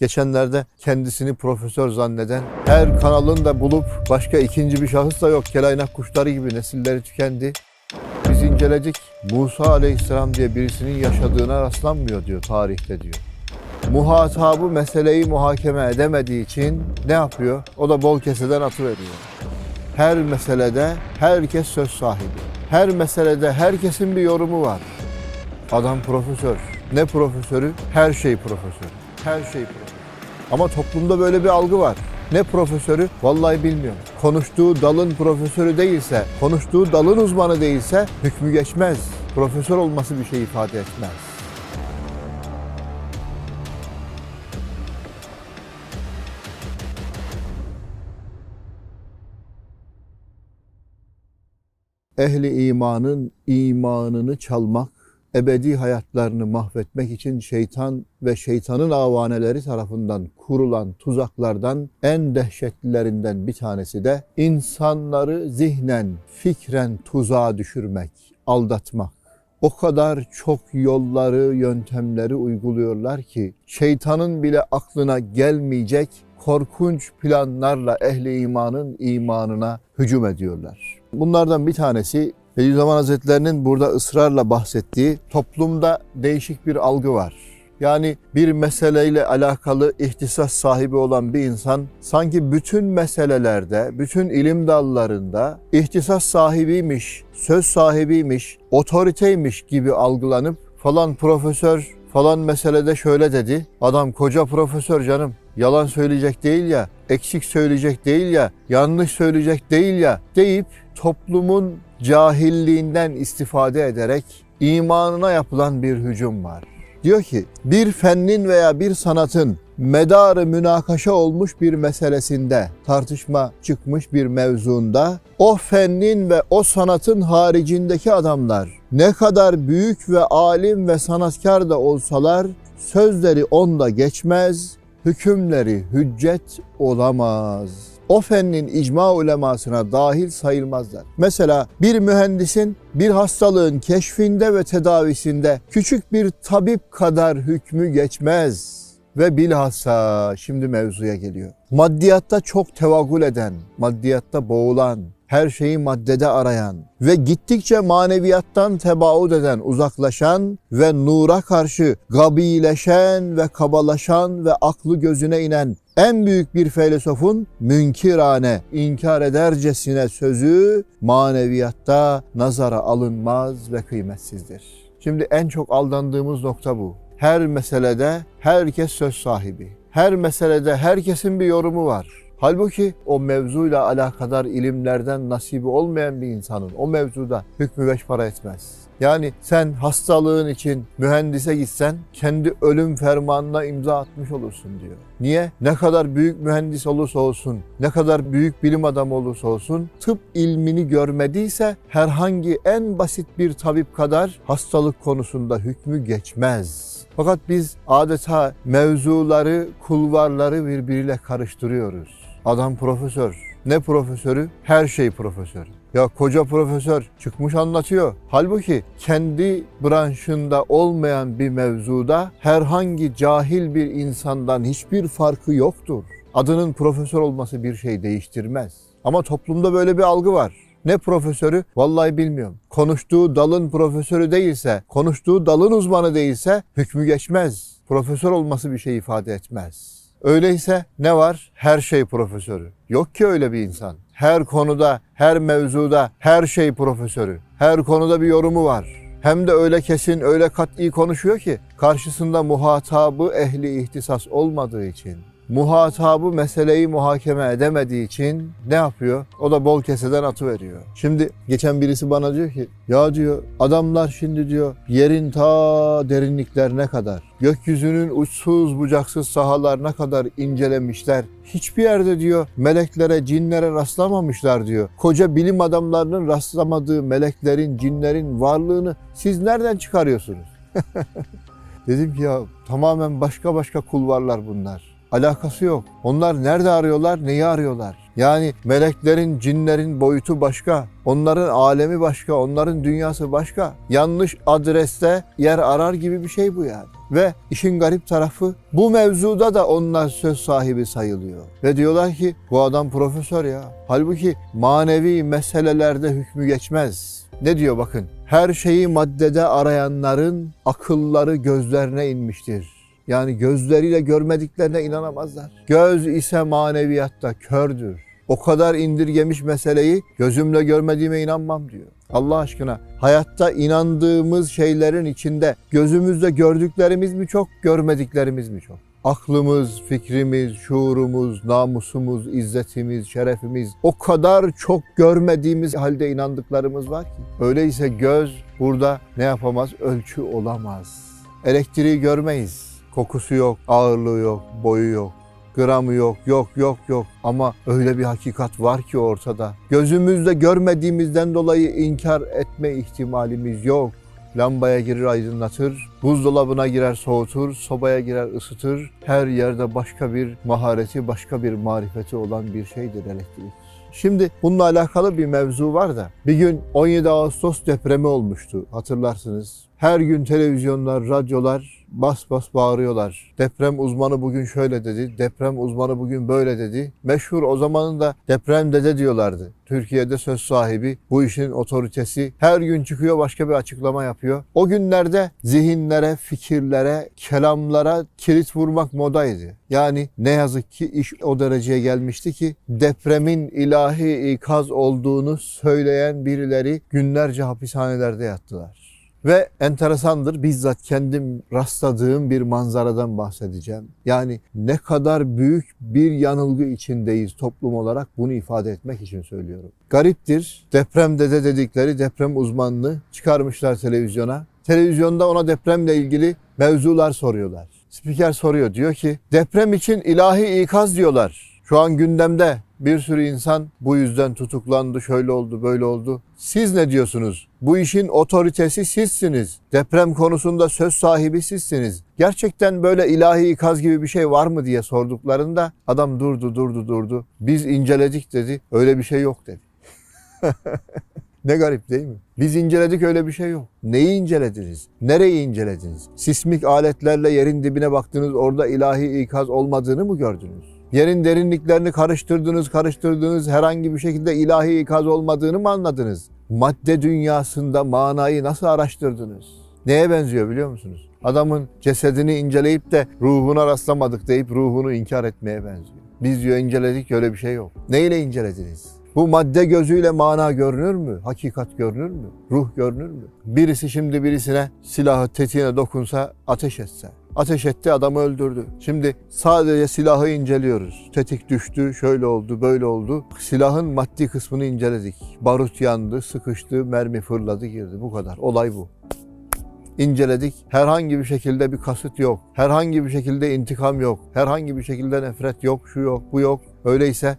Geçenlerde kendisini profesör zanneden, her kanalın da bulup başka ikinci bir şahıs da yok. Kelaynak kuşları gibi nesilleri tükendi. Biz inceledik. Musa aleyhisselam diye birisinin yaşadığına rastlanmıyor diyor tarihte diyor. Muhatabı meseleyi muhakeme edemediği için ne yapıyor? O da bol keseden atıveriyor. Her meselede herkes söz sahibi. Her meselede herkesin bir yorumu var. Adam profesör. Ne profesörü? Her şey profesör. Her şey. Ama toplumda böyle bir algı var. Ne profesörü? Vallahi bilmiyorum. Konuştuğu dalın profesörü değilse, konuştuğu dalın uzmanı değilse hükmü geçmez. Profesör olması bir şey ifade etmez. Ehli imanın imanını çalmak, ebedi hayatlarını mahvetmek için şeytan ve şeytanın avaneleri tarafından kurulan tuzaklardan en dehşetlilerinden bir tanesi de insanları zihnen, fikren tuzağa düşürmek, aldatmak. O kadar çok yolları, yöntemleri uyguluyorlar ki şeytanın bile aklına gelmeyecek korkunç planlarla ehli imanın imanına hücum ediyorlar. Bunlardan bir tanesi Bediüzzaman Hazretlerinin burada ısrarla bahsettiği toplumda değişik bir algı var. Yani bir meseleyle alakalı ihtisas sahibi olan bir insan sanki bütün meselelerde, bütün ilim dallarında ihtisas sahibiymiş, söz sahibiymiş, otoriteymiş gibi algılanıp falan profesör falan meselede şöyle dedi. Adam koca profesör canım. Yalan söyleyecek değil ya, eksik söyleyecek değil ya, yanlış söyleyecek değil ya deyip toplumun cahilliğinden istifade ederek imanına yapılan bir hücum var. Diyor ki bir fennin veya bir sanatın medarı münakaşa olmuş bir meselesinde tartışma çıkmış bir mevzuunda o fennin ve o sanatın haricindeki adamlar ne kadar büyük ve alim ve sanatkar da olsalar sözleri onda geçmez, hükümleri hüccet olamaz. O fennin icma ulemasına dahil sayılmazlar. Mesela bir mühendisin bir hastalığın keşfinde ve tedavisinde küçük bir tabip kadar hükmü geçmez. Ve bilhassa şimdi mevzuya geliyor. Maddiyatta çok tevagül eden, maddiyatta boğulan, her şeyi maddede arayan ve gittikçe maneviyattan tebaut eden, uzaklaşan ve nura karşı gabileşen ve kabalaşan ve aklı gözüne inen en büyük bir filozofun münkirane, inkar edercesine sözü maneviyatta nazara alınmaz ve kıymetsizdir. Şimdi en çok aldandığımız nokta bu. Her meselede herkes söz sahibi. Her meselede herkesin bir yorumu var. Halbuki o mevzuyla alakadar ilimlerden nasibi olmayan bir insanın o mevzuda hükmü beş para etmez. Yani sen hastalığın için mühendise gitsen kendi ölüm fermanına imza atmış olursun diyor. Niye? Ne kadar büyük mühendis olursa olsun, ne kadar büyük bilim adamı olursa olsun tıp ilmini görmediyse herhangi en basit bir tabip kadar hastalık konusunda hükmü geçmez. Fakat biz adeta mevzuları, kulvarları birbiriyle karıştırıyoruz. Adam profesör. Ne profesörü? Her şey profesör. Ya koca profesör çıkmış anlatıyor. Halbuki kendi branşında olmayan bir mevzuda herhangi cahil bir insandan hiçbir farkı yoktur. Adının profesör olması bir şey değiştirmez. Ama toplumda böyle bir algı var. Ne profesörü? Vallahi bilmiyorum. Konuştuğu dalın profesörü değilse, konuştuğu dalın uzmanı değilse hükmü geçmez. Profesör olması bir şey ifade etmez. Öyleyse ne var? Her şey profesörü. Yok ki öyle bir insan. Her konuda, her mevzuda her şey profesörü. Her konuda bir yorumu var. Hem de öyle kesin, öyle kat'i konuşuyor ki karşısında muhatabı ehli ihtisas olmadığı için muhatabı meseleyi muhakeme edemediği için ne yapıyor? O da bol keseden atı veriyor. Şimdi geçen birisi bana diyor ki ya diyor adamlar şimdi diyor yerin ta derinliklerine kadar gökyüzünün uçsuz bucaksız sahalarına kadar incelemişler. Hiçbir yerde diyor meleklere, cinlere rastlamamışlar diyor. Koca bilim adamlarının rastlamadığı meleklerin, cinlerin varlığını siz nereden çıkarıyorsunuz? Dedim ki ya tamamen başka başka kulvarlar bunlar. Alakası yok. Onlar nerede arıyorlar, neyi arıyorlar? Yani meleklerin, cinlerin boyutu başka. Onların alemi başka, onların dünyası başka. Yanlış adreste yer arar gibi bir şey bu yani. Ve işin garip tarafı bu mevzuda da onlar söz sahibi sayılıyor. Ve diyorlar ki bu adam profesör ya. Halbuki manevi meselelerde hükmü geçmez. Ne diyor bakın. Her şeyi maddede arayanların akılları gözlerine inmiştir. Yani gözleriyle görmediklerine inanamazlar. Göz ise maneviyatta kördür. O kadar indirgemiş meseleyi gözümle görmediğime inanmam diyor. Allah aşkına hayatta inandığımız şeylerin içinde gözümüzle gördüklerimiz mi çok, görmediklerimiz mi çok? Aklımız, fikrimiz, şuurumuz, namusumuz, izzetimiz, şerefimiz o kadar çok görmediğimiz halde inandıklarımız var ki. Öyleyse göz burada ne yapamaz? Ölçü olamaz. Elektriği görmeyiz. Kokusu yok, ağırlığı yok, boyu yok gramı yok, yok, yok, yok. Ama öyle bir hakikat var ki ortada. Gözümüzle görmediğimizden dolayı inkar etme ihtimalimiz yok. Lambaya girer aydınlatır, buzdolabına girer soğutur, sobaya girer ısıtır. Her yerde başka bir mahareti, başka bir marifeti olan bir şeydir elektrik. Şimdi bununla alakalı bir mevzu var da bir gün 17 Ağustos depremi olmuştu hatırlarsınız. Her gün televizyonlar, radyolar bas bas bağırıyorlar. Deprem uzmanı bugün şöyle dedi, deprem uzmanı bugün böyle dedi. Meşhur o zamanın da deprem dede diyorlardı. Türkiye'de söz sahibi, bu işin otoritesi her gün çıkıyor başka bir açıklama yapıyor. O günlerde zihinlere, fikirlere, kelamlara kilit vurmak modaydı. Yani ne yazık ki iş o dereceye gelmişti ki depremin ilahi ikaz olduğunu söyleyen birileri günlerce hapishanelerde yattılar. Ve enteresandır bizzat kendim rastladığım bir manzaradan bahsedeceğim. Yani ne kadar büyük bir yanılgı içindeyiz toplum olarak bunu ifade etmek için söylüyorum. Gariptir depremde de dedikleri deprem uzmanını çıkarmışlar televizyona. Televizyonda ona depremle ilgili mevzular soruyorlar. Spiker soruyor diyor ki deprem için ilahi ikaz diyorlar. Şu an gündemde bir sürü insan bu yüzden tutuklandı, şöyle oldu, böyle oldu. Siz ne diyorsunuz? Bu işin otoritesi sizsiniz. Deprem konusunda söz sahibi sizsiniz. Gerçekten böyle ilahi ikaz gibi bir şey var mı diye sorduklarında adam durdu, durdu, durdu. Biz inceledik dedi. Öyle bir şey yok dedi. Ne garip değil mi? Biz inceledik öyle bir şey yok. Neyi incelediniz? Nereyi incelediniz? Sismik aletlerle yerin dibine baktınız orada ilahi ikaz olmadığını mı gördünüz? Yerin derinliklerini karıştırdınız, karıştırdınız herhangi bir şekilde ilahi ikaz olmadığını mı anladınız? Madde dünyasında manayı nasıl araştırdınız? Neye benziyor biliyor musunuz? Adamın cesedini inceleyip de ruhuna rastlamadık deyip ruhunu inkar etmeye benziyor. Biz diyor inceledik öyle bir şey yok. Neyle incelediniz? Bu madde gözüyle mana görünür mü? Hakikat görünür mü? Ruh görünür mü? Birisi şimdi birisine silahı tetiğine dokunsa ateş etse. Ateş etti adamı öldürdü. Şimdi sadece silahı inceliyoruz. Tetik düştü, şöyle oldu, böyle oldu. Silahın maddi kısmını inceledik. Barut yandı, sıkıştı, mermi fırladı, girdi. Bu kadar. Olay bu inceledik. Herhangi bir şekilde bir kasıt yok. Herhangi bir şekilde intikam yok. Herhangi bir şekilde nefret yok, şu yok, bu yok. Öyleyse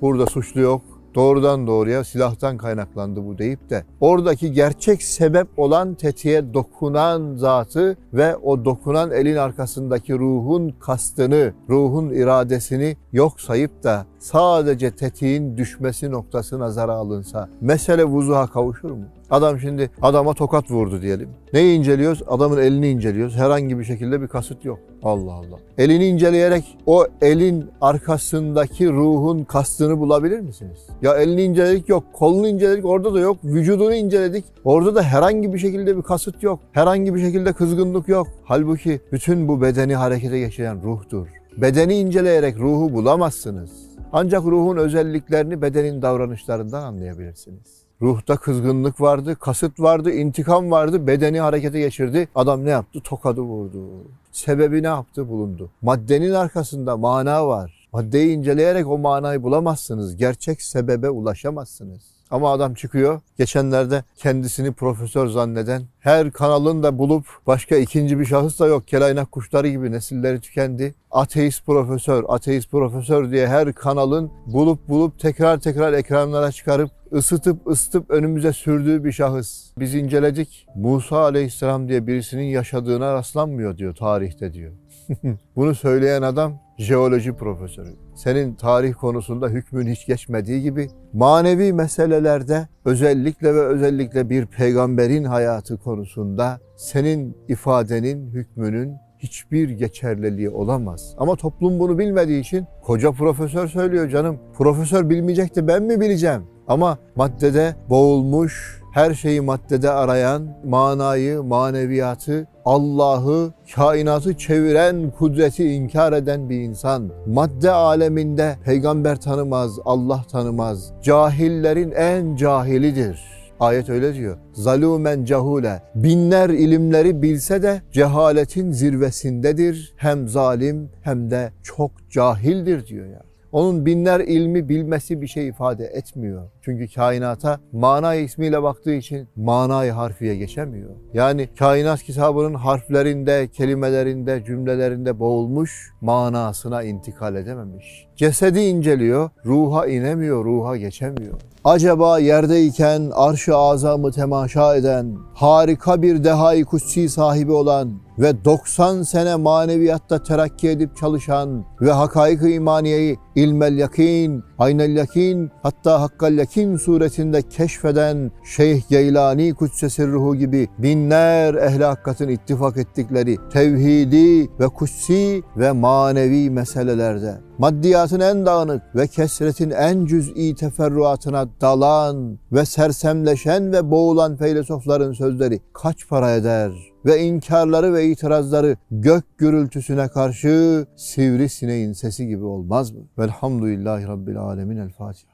burada suçlu yok. Doğrudan doğruya silahtan kaynaklandı bu deyip de oradaki gerçek sebep olan tetiğe dokunan zatı ve o dokunan elin arkasındaki ruhun kastını, ruhun iradesini yok sayıp da sadece tetiğin düşmesi noktası nazara alınsa mesele vuzuha kavuşur mu? Adam şimdi adama tokat vurdu diyelim. Neyi inceliyoruz? Adamın elini inceliyoruz. Herhangi bir şekilde bir kasıt yok. Allah Allah. Elini inceleyerek o elin arkasındaki ruhun kastını bulabilir misiniz? Ya elini inceledik yok, kolunu inceledik orada da yok, vücudunu inceledik. Orada da herhangi bir şekilde bir kasıt yok. Herhangi bir şekilde kızgınlık yok. Halbuki bütün bu bedeni harekete geçiren ruhtur. Bedeni inceleyerek ruhu bulamazsınız. Ancak ruhun özelliklerini bedenin davranışlarından anlayabilirsiniz. Ruhta kızgınlık vardı, kasıt vardı, intikam vardı, bedeni harekete geçirdi. Adam ne yaptı? Tokadı vurdu. Sebebi ne yaptı? Bulundu. Maddenin arkasında mana var. Maddeyi inceleyerek o manayı bulamazsınız. Gerçek sebebe ulaşamazsınız. Ama adam çıkıyor. Geçenlerde kendisini profesör zanneden, her kanalın da bulup başka ikinci bir şahıs da yok. Kelaynak kuşları gibi nesilleri tükendi. Ateist profesör, ateist profesör diye her kanalın bulup bulup tekrar tekrar ekranlara çıkarıp ısıtıp ısıtıp önümüze sürdüğü bir şahıs. Biz inceledik. Musa aleyhisselam diye birisinin yaşadığına rastlanmıyor diyor tarihte diyor. Bunu söyleyen adam jeoloji profesörü. Senin tarih konusunda hükmün hiç geçmediği gibi manevi meselelerde özellikle ve özellikle bir peygamberin hayatı konusunda senin ifadenin, hükmünün hiçbir geçerliliği olamaz. Ama toplum bunu bilmediği için koca profesör söylüyor canım. Profesör bilmeyecek de ben mi bileceğim? Ama maddede boğulmuş, her şeyi maddede arayan, manayı, maneviyatı, Allah'ı, kainatı çeviren, kudreti inkar eden bir insan. Madde aleminde peygamber tanımaz, Allah tanımaz. Cahillerin en cahilidir. Ayet öyle diyor. Zalumen cahule. Binler ilimleri bilse de cehaletin zirvesindedir. Hem zalim hem de çok cahildir diyor ya. Onun binler ilmi bilmesi bir şey ifade etmiyor. Çünkü kainata mana ismiyle baktığı için manayı harfiye geçemiyor. Yani kainat kitabının harflerinde, kelimelerinde, cümlelerinde boğulmuş, manasına intikal edememiş. Cesedi inceliyor, ruha inemiyor, ruha geçemiyor. Acaba yerdeyken arş-ı azamı temaşa eden, harika bir dehai kutsi sahibi olan ve 90 sene maneviyatta terakki edip çalışan ve hakaik-ı imaniyeyi ilmel yakin, aynel yakin hatta hakkal yakin suretinde keşfeden Şeyh Geylani Kudsesi Ruhu gibi binler ehli hakikatin ittifak ettikleri tevhidi ve kutsi ve manevi meselelerde maddiyatın en dağınık ve kesretin en cüz'i teferruatına dalan ve sersemleşen ve boğulan filozofların sözleri kaç para eder? Ve inkarları ve itirazları gök gürültüsüne karşı sivrisineğin sesi gibi olmaz mı? Velhamdülillahi Rabbil Alemin. El Fatiha.